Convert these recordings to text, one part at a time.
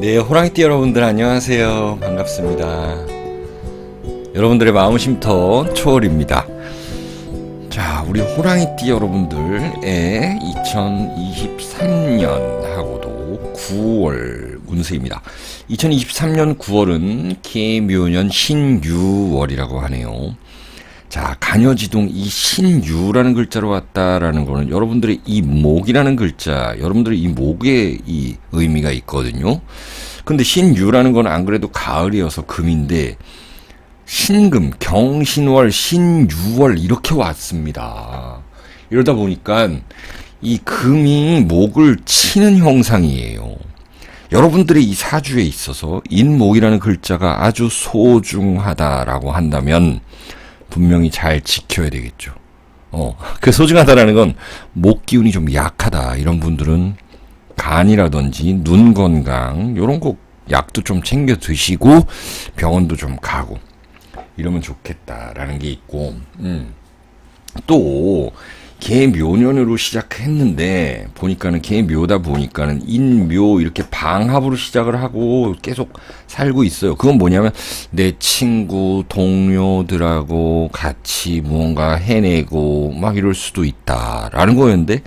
네, 호랑이띠 여러분들 안녕하세요. 반갑습니다. 여러분들의 마음 쉼터 초월입니다. 자, 우리 호랑이띠 여러분들의 2023년하고도 9월 운세입니다. 2023년 9월은 개묘년 신유월이라고 하네요. 자, 간여지동 이 신유라는 글자로 왔다라는 거는 여러분들의 이 목이라는 글자, 여러분들의 이 목에 이 의미가 있거든요. 근데 신유라는 건 안 그래도 가을이어서 금인데 신금, 경신월, 신유월 이렇게 왔습니다. 이러다 보니까 이 금이 목을 치는 형상이에요. 여러분들의 이 사주에 있어서 인목이라는 글자가 아주 소중하다라고 한다면 분명히 잘 지켜야 되겠죠. 어, 그 소중하다라는 건 목 기운이 좀 약하다 이런 분들은 간이라든지 눈 건강 요런 거 약도 좀 챙겨 드시고 병원도 좀 가고 이러면 좋겠다라는 게 있고 음. 또 개묘년으로 시작했는데 보니까는 개묘다 보니까는 인묘 이렇게 방합으로 시작을 하고 계속 살고 있어요. 그건 뭐냐면 내 친구 동료들하고 같이 무언가 해내고 막 이럴 수도 있다라는 거였는데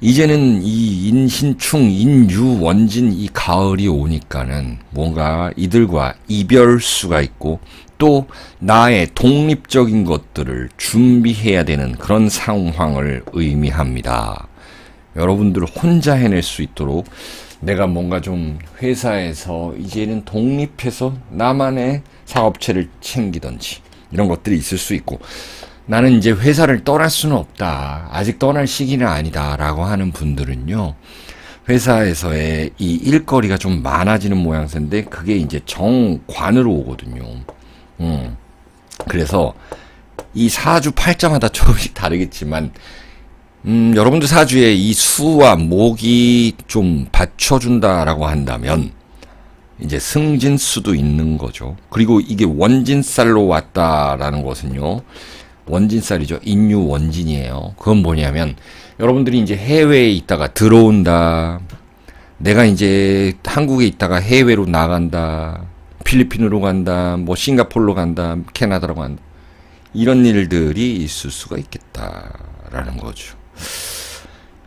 이제는 이 인신충, 인유, 원진 이 가을이 오니까는 뭔가 이들과 이별 수가 있고 또 나의 독립적인 것들을 준비해야 되는 그런 상황을 의미합니다. 여러분들 혼자 해낼 수 있도록 내가 뭔가 좀 회사에서 이제는 독립해서 나만의 사업체를 챙기든지 이런 것들이 있을 수 있고 나는 이제 회사를 떠날 수는 없다. 아직 떠날 시기는 아니다. 라고 하는 분들은요. 회사에서의 이 일거리가 좀 많아지는 모양새인데 그게 이제 정관으로 오거든요. 음. 그래서 이 사주 팔자마다 조금씩 다르겠지만 음, 여러분들 사주에 이 수와 목이 좀 받쳐준다라고 한다면 이제 승진수도 있는 거죠. 그리고 이게 원진살로 왔다라는 것은요. 원진살이죠. 인유 원진이에요. 그건 뭐냐면 여러분들이 이제 해외에 있다가 들어온다. 내가 이제 한국에 있다가 해외로 나간다. 필리핀으로 간다. 뭐 싱가폴로 간다. 캐나다로 간다. 이런 일들이 있을 수가 있겠다라는 거죠.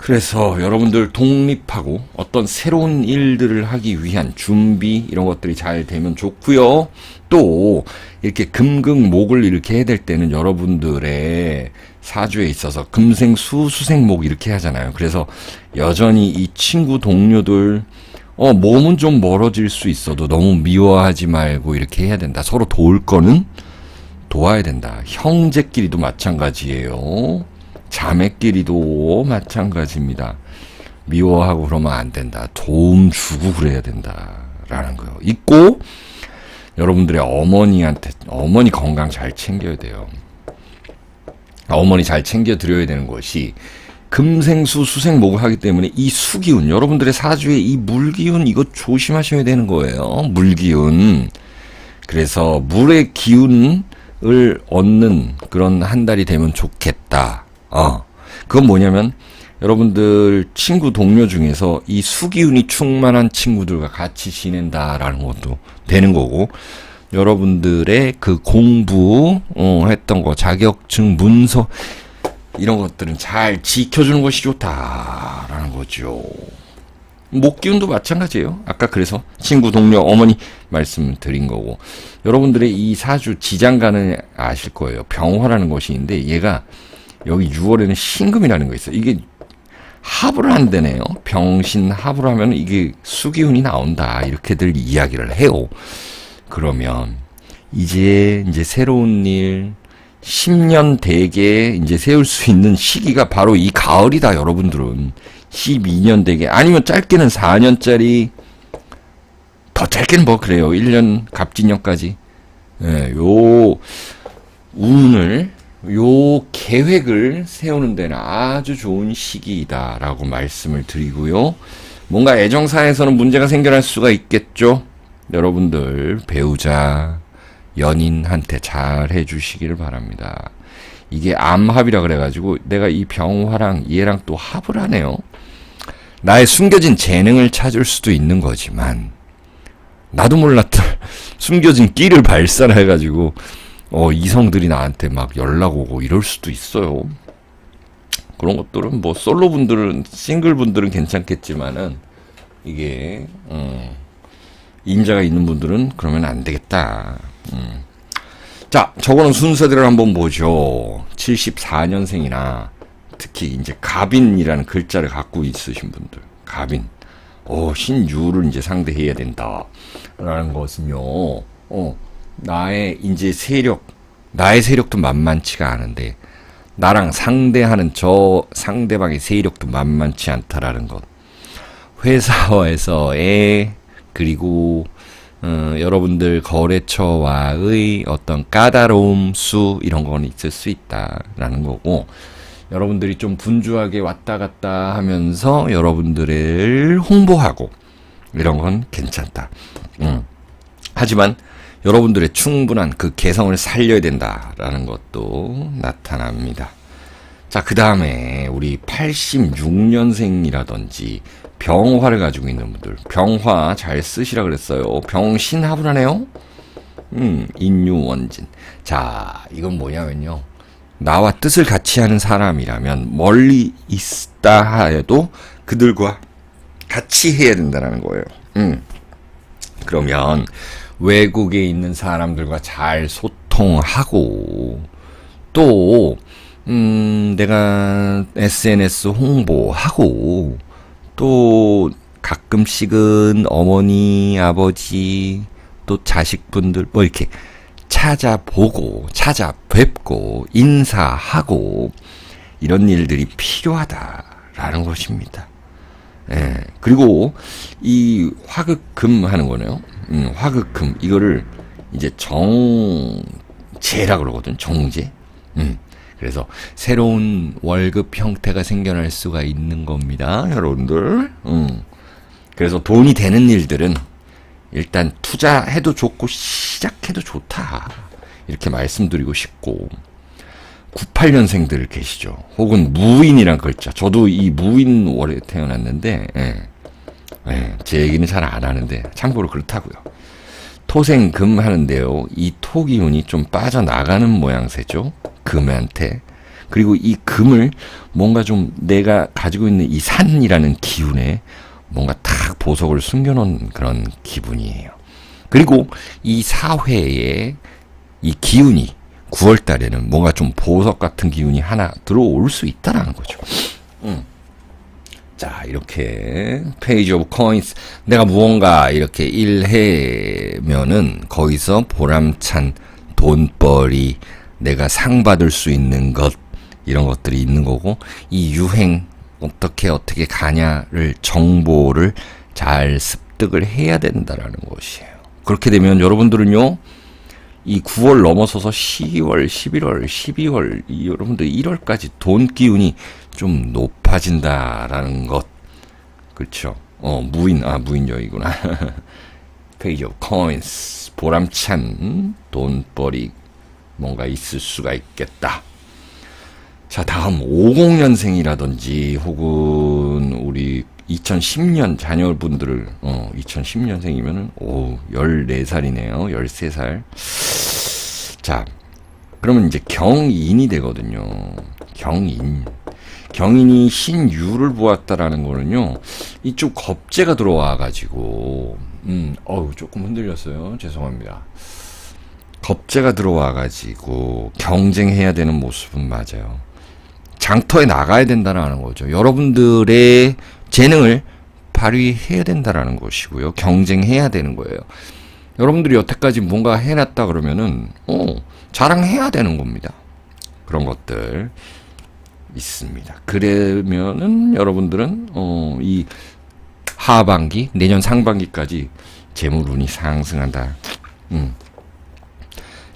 그래서 여러분들 독립하고 어떤 새로운 일들을 하기 위한 준비 이런 것들이 잘 되면 좋고요. 또 이렇게 금극목을 이렇게 해야 될 때는 여러분들의 사주에 있어서 금생수 수생목 이렇게 하잖아요. 그래서 여전히 이 친구 동료들 어 몸은 좀 멀어질 수 있어도 너무 미워하지 말고 이렇게 해야 된다. 서로 도울 거는 도와야 된다. 형제끼리도 마찬가지예요. 자매끼리도 마찬가지입니다. 미워하고 그러면 안 된다. 도움 주고 그래야 된다라는 거요. 있고 여러분들의 어머니한테 어머니 건강 잘 챙겨야 돼요. 어머니 잘 챙겨 드려야 되는 것이 금생수 수생목을 하기 때문에 이 수기운 여러분들의 사주에 이 물기운 이거 조심하셔야 되는 거예요. 물기운. 그래서 물의 기운을 얻는 그런 한 달이 되면 좋겠다. 어. 그건 뭐냐면 여러분들 친구 동료 중에서 이 수기운이 충만한 친구들과 같이 지낸다라는 것도 되는 거고 여러분들의 그 공부 어, 했던 거 자격증 문서 이런 것들은 잘 지켜주는 것이 좋다라는 거죠. 목 기운도 마찬가지예요. 아까 그래서 친구 동료 어머니 말씀 드린 거고 여러분들의 이 사주 지장간은 아실 거예요. 병화라는 것이 있는데 얘가 여기 6월에는 신금이라는 거 있어요. 이게 합을 한대네요. 병신 합을 하면 이게 수기운이 나온다. 이렇게들 이야기를 해요. 그러면 이제 이제 새로운 일 10년 대계 이제 세울 수 있는 시기가 바로 이 가을이다. 여러분들은 12년 대계 아니면 짧게는 4년짜리 더 짧게는 뭐 그래요. 1년 갑진년까지. 예, 요 운을 요 계획을 세우는 데는 아주 좋은 시기이다라고 말씀을 드리고요. 뭔가 애정사에서는 문제가 생겨날 수가 있겠죠. 여러분들 배우자 연인한테 잘 해주시기를 바랍니다. 이게 암합이라 그래가지고 내가 이 병화랑 얘랑 또 합을 하네요. 나의 숨겨진 재능을 찾을 수도 있는 거지만 나도 몰랐던 숨겨진 끼를 발산해가지고 어, 이성들이 나한테 막 연락 오고 이럴 수도 있어요. 그런 것들은 뭐 솔로 분들은 싱글 분들은 괜찮겠지만은 이게 음, 임자가 있는 분들은 그러면 안 되겠다. 음. 자, 저거는 순서대로 한번 보죠. 74년생이나 특히 이제 가빈이라는 글자를 갖고 있으신 분들, 가빈. 어, 신유를 이제 상대해야 된다. 라는 것은요, 어, 나의 이제 세력, 나의 세력도 만만치가 않은데, 나랑 상대하는 저 상대방의 세력도 만만치 않다라는 것. 회사에서의, 그리고, 어, 여러분들 거래처와의 어떤 까다로움 수, 이런 건 있을 수 있다라는 거고, 여러분들이 좀 분주하게 왔다 갔다 하면서 여러분들을 홍보하고 이런 건 괜찮다. 음. 하지만 여러분들의 충분한 그 개성을 살려야 된다라는 것도 나타납니다. 자, 그 다음에 우리 86년생이라든지 병화를 가지고 있는 분들, 병화 잘 쓰시라 그랬어요. 병신하분하네요? 음, 인유원진. 자, 이건 뭐냐면요. 나와 뜻을 같이 하는 사람이라면 멀리 있다 해도 그들과 같이 해야 된다는 거예요. 음. 그러면 외국에 있는 사람들과 잘 소통하고 또 음, 내가 SNS 홍보하고 또 가끔씩은 어머니, 아버지, 또 자식분들 뭐 이렇게 찾아보고 찾아뵙고 인사하고 이런 일들이 필요하다라는 것입니다. 예. 그리고 이 화극금 하는 거네요. 음, 화극금 이거를 이제 정제라 그러거든. 정제. 음. 그래서 새로운 월급 형태가 생겨날 수가 있는 겁니다, 여러분들. 음. 그래서 돈이 되는 일들은 일단 투자해도 좋고 시작해도 좋다. 이렇게 말씀드리고 싶고 98년생들 계시죠. 혹은 무인이란 글자. 저도 이 무인 월에 태어났는데 예. 예, 제 얘기는 잘 안 하는데 참고로 그렇다고요. 토생금 하는데요. 이 토 기운이 좀 빠져나가는 모양새죠. 금한테. 그리고 이 금을 뭔가 좀 내가 가지고 있는 이 산이라는 기운에 뭔가 탁 보석을 숨겨놓은 그런 기분이에요. 그리고 이 사회에 이 기운이 9월 달에는 뭔가 좀 보석 같은 기운이 하나 들어올 수 있다라는 거죠. 음. 자, 이렇게 페이지 오브 코인스 내가 무언가 이렇게 일해면은 거기서 보람찬 돈벌이 내가 상 받을 수 있는 것 이런 것들이 있는 거고 이 유행 어떻게 어떻게 가냐를 정보를 잘 습득을 해야 된다라는 것이에요. 그렇게 되면 여러분들은요. 이 9월 넘어서서 10월, 11월, 12월, 이 여러분들 1월까지 돈 기운이 좀 높아진다라는 것. 그렇죠. 어, 무인, 아, 무인여이구나. 페이지 오브 코인스. 보람찬 돈벌이 뭔가 있을 수가 있겠다. 자, 다음 50년생이라든지 혹은 우리 2010년 자녀분들을 어 2010년생이면은 오 14살이네요. 13살. 자. 그러면 이제 경인이 되거든요. 경인. 경인이 신유를 보았다라는 거는요. 이쪽 겁재가 들어와 가지고 음, 어우 조금 흔들렸어요. 죄송합니다. 겁재가 들어와 가지고 경쟁해야 되는 모습은 맞아요. 장터에 나가야 된다는 거죠. 여러분들의 재능을 발휘해야 된다라는 것이고요. 경쟁해야 되는 거예요. 여러분들이 여태까지 뭔가 해놨다 그러면은 어, 자랑해야 되는 겁니다. 그런 것들 있습니다. 그러면은 여러분들은 어, 이 하반기 내년 상반기까지 재물운이 상승한다. 음.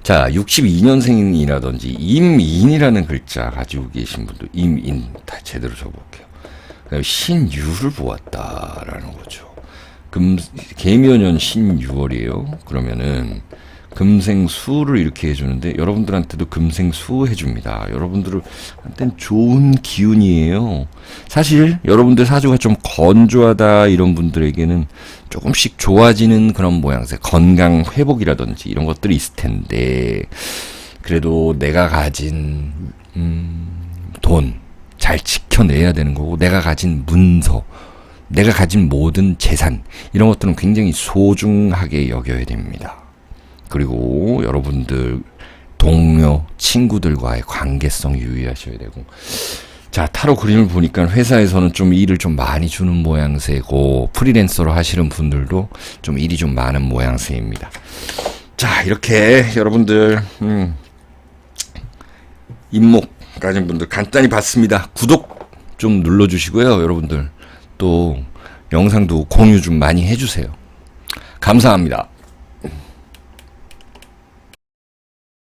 자, 62년생이라든지 임인이라는 글자 가지고 계신 분들 임인 다 제대로 적어볼게요. 신유를 보았다라는 거죠. 금 개묘년 신유월이에요. 그러면은 금생수를 이렇게 해주는데 여러분들한테도 금생수 해줍니다. 여러분들한테는 좋은 기운이에요. 사실 여러분들 사주가 좀 건조하다 이런 분들에게는 조금씩 좋아지는 그런 모양새, 건강 회복이라든지 이런 것들이 있을 텐데 그래도 내가 가진 음, 돈 잘 지켜내야 되는 거고 내가 가진 문서 내가 가진 모든 재산 이런 것들은 굉장히 소중하게 여겨야 됩니다. 그리고 여러분들 동료 친구들과의 관계성 유의하셔야 되고 자 타로 그림을 보니까 회사에서는 좀 일을 좀 많이 주는 모양새고 프리랜서로 하시는 분들도 좀 일이 좀 많은 모양새입니다. 자 이렇게 여러분들 음, 임목 가진 분들 간단히 봤습니다. 구독 좀 눌러주시고요, 여러분들 또 영상도 공유 좀 많이 해주세요. 감사합니다.